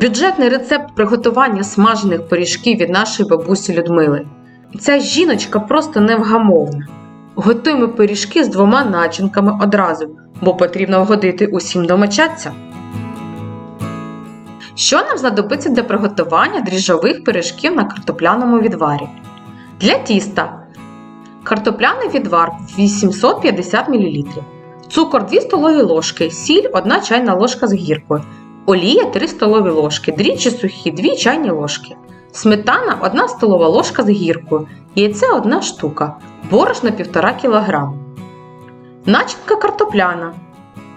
Бюджетний рецепт приготування смажених пиріжків від нашої бабусі Людмили. Ця жіночка просто невгамовна. Готуємо пиріжки з двома начинками одразу, бо потрібно вгодити усім домочадцям. Що нам знадобиться для приготування дріжджових пиріжків на картопляному відварі? Для тіста картопляний відвар 850 мл, цукор 2 столові ложки, сіль 1 чайна ложка з гіркою, олія 3 столові ложки, дрічі сухі 2 чайні ложки, сметана 1 столова ложка з гіркою, яйце 1 штука, борошно 1,5 кг. Начинка картопляна.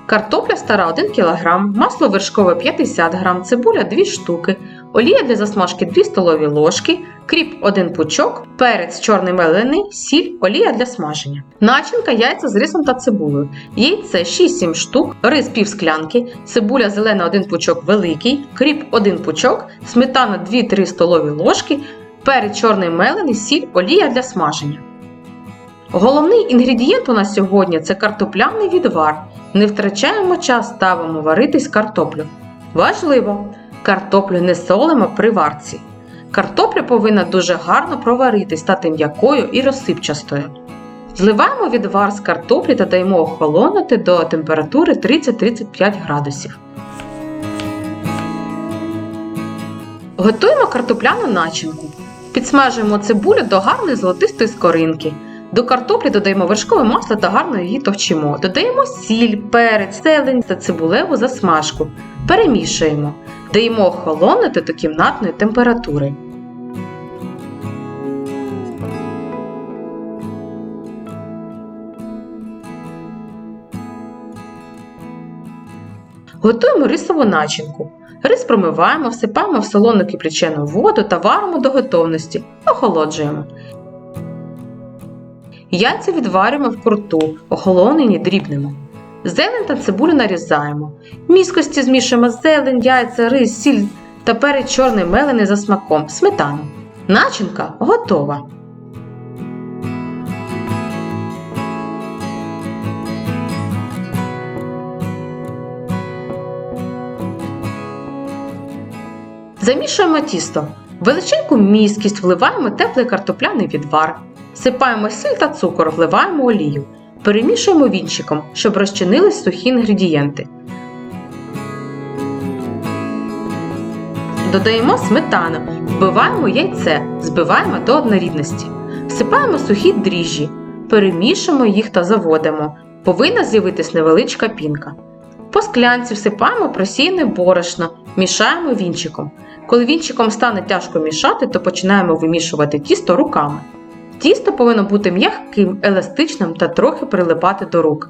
Картопля стара 1 кг, масло вершкове 50 г, цибуля 2 штуки, олія для засмажки 2 столові ложки, кріп 1 пучок, перець чорний мелений, сіль, олія для смаження. Начинка яйця з рисом та цибулею. Яйце 6-7 штук, рис пів склянки, цибуля зелена 1 пучок великий, кріп 1 пучок, сметана 2-3 столові ложки, перець чорний мелений, сіль, олія для смаження. Головний інгредієнт у нас сьогодні це картопляний відвар. Не втрачаємо час, ставимо варитись картоплю. Важливо! Картоплю не солимо при варці. Картопля повинна дуже гарно проваритись, стати м'якою і розсипчастою. Зливаємо відвар з картоплі та даємо охолонути до температури 30-35 градусів. Готуємо картопляну начинку. Підсмажуємо цибулю до гарної золотистої скоринки. До картоплі додаємо вершкове масло та гарно її товчимо. Додаємо сіль, перець, зелень та цибулеву засмажку. Перемішуємо. Даємо охолонути до кімнатної температури. Готуємо рисову начинку. Рис промиваємо, всипаємо в солону кипрячену воду та варимо до готовності. Охолоджуємо. Яйця відварюємо в круту, охолонені дрібнемо. Зелень та цибулю нарізаємо. Міскості змішуємо зелень, яйця, рис, сіль та перець чорний мелений за смаком, сметану. Начинка готова. Замішуємо тісто. В міскість вливаємо теплий картопляний відвар. Сипаємо сіль та цукор, вливаємо олію. Перемішуємо вінчиком, щоб розчинились сухі інгредієнти. Додаємо сметану, вбиваємо яйце, збиваємо до однорідності. Всипаємо сухі дріжджі, перемішуємо їх та заводимо. Повинна з'явитись невеличка пінка. По склянці всипаємо просіяне борошно, мішаємо вінчиком. Коли вінчиком стане тяжко мішати, то починаємо вимішувати тісто руками. Тісто повинно бути м'яким, еластичним та трохи прилипати до рук.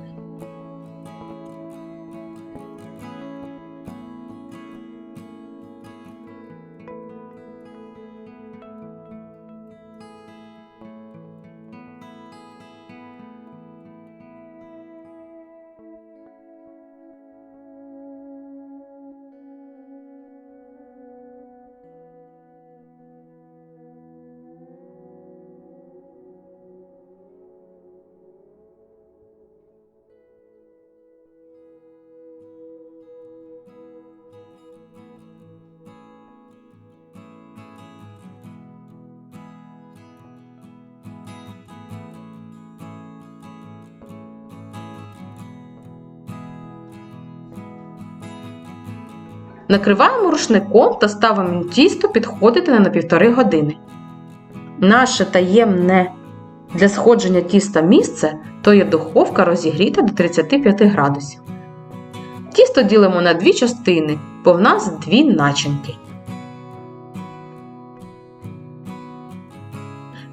Накриваємо рушником та ставимо тісто підходити на півтори години. Наше таємне для сходження тіста місце то є духовка розігріта до 35 градусів. Тісто ділимо на дві частини, бо в нас дві начинки.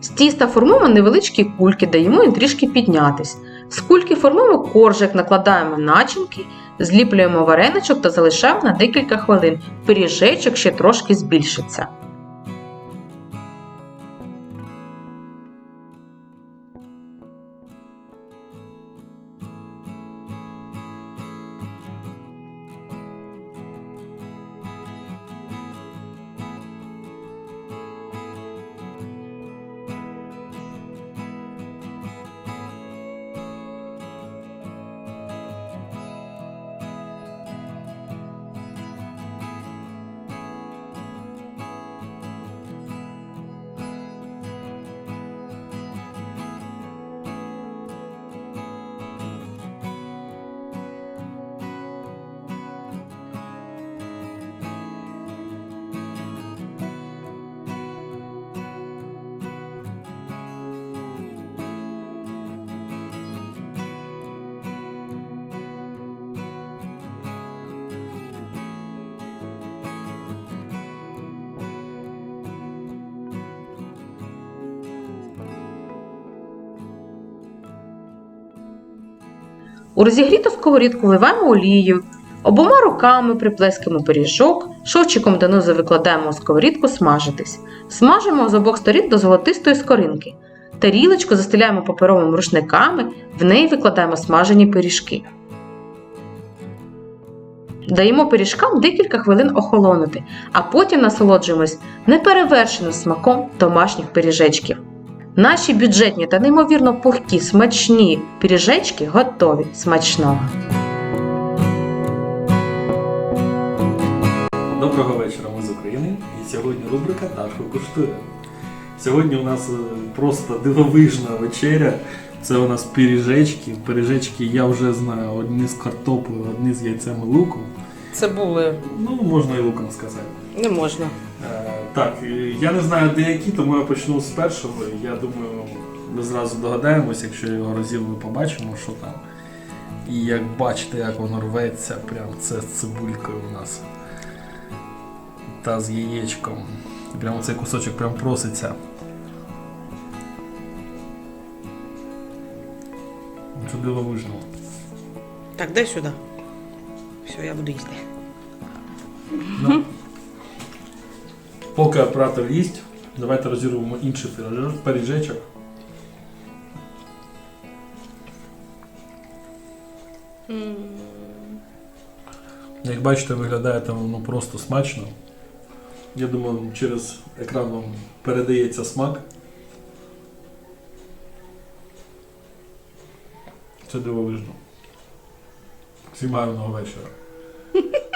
З тіста формуємо невеличкі кульки, даємо їм трішки піднятись. З кульки формуємо коржик, накладаємо начинки, зліплюємо вареничок та залишаємо на декілька хвилин. Пиріжечок ще трошки збільшиться. У розігріту сковорідку вливаємо олію, обома руками приплескаємо пиріжок, шовчиком донизу викладаємо у сковорідку смажитись. Смажимо з обох сторін до золотистої скоринки. Тарілочку застеляємо паперовими рушниками, в неї викладаємо смажені пиріжки. Даємо пиріжкам декілька хвилин охолонути, а потім насолоджуємось неперевершеним смаком домашніх пиріжечків. Наші бюджетні та неймовірно пухкі смачні пиріжечки готові смачного. Доброго вечора, ми з України. І сьогодні рубрика Татко куштує. Сьогодні у нас е, просто дивовижна вечеря. Це у нас пиріжечки. Пиріжечки я вже знаю, одні з картоплею, одні з яйцем і луком. Цибулею. Ну, можна і луком сказати. Не можна. Е, так, е, я не знаю де які, тому я почну з першого. Я думаю, ми зразу догадаємось, якщо його розів ми побачимо, що там. І як бачите, як воно рветься, прям це з цибулькою у нас. Та з яєчком. Прямо цей кусочок прям проситься. Це дивовижно. Так, дай сюди. Все, я буду їсти. Ну. Поки оператор їсть, давайте розірвемо інший пиріжечок. Як бачите, виглядає там воно просто смачно. Я думаю, через екран вам передається смак. Це дивовижно. Всім гарного вечора.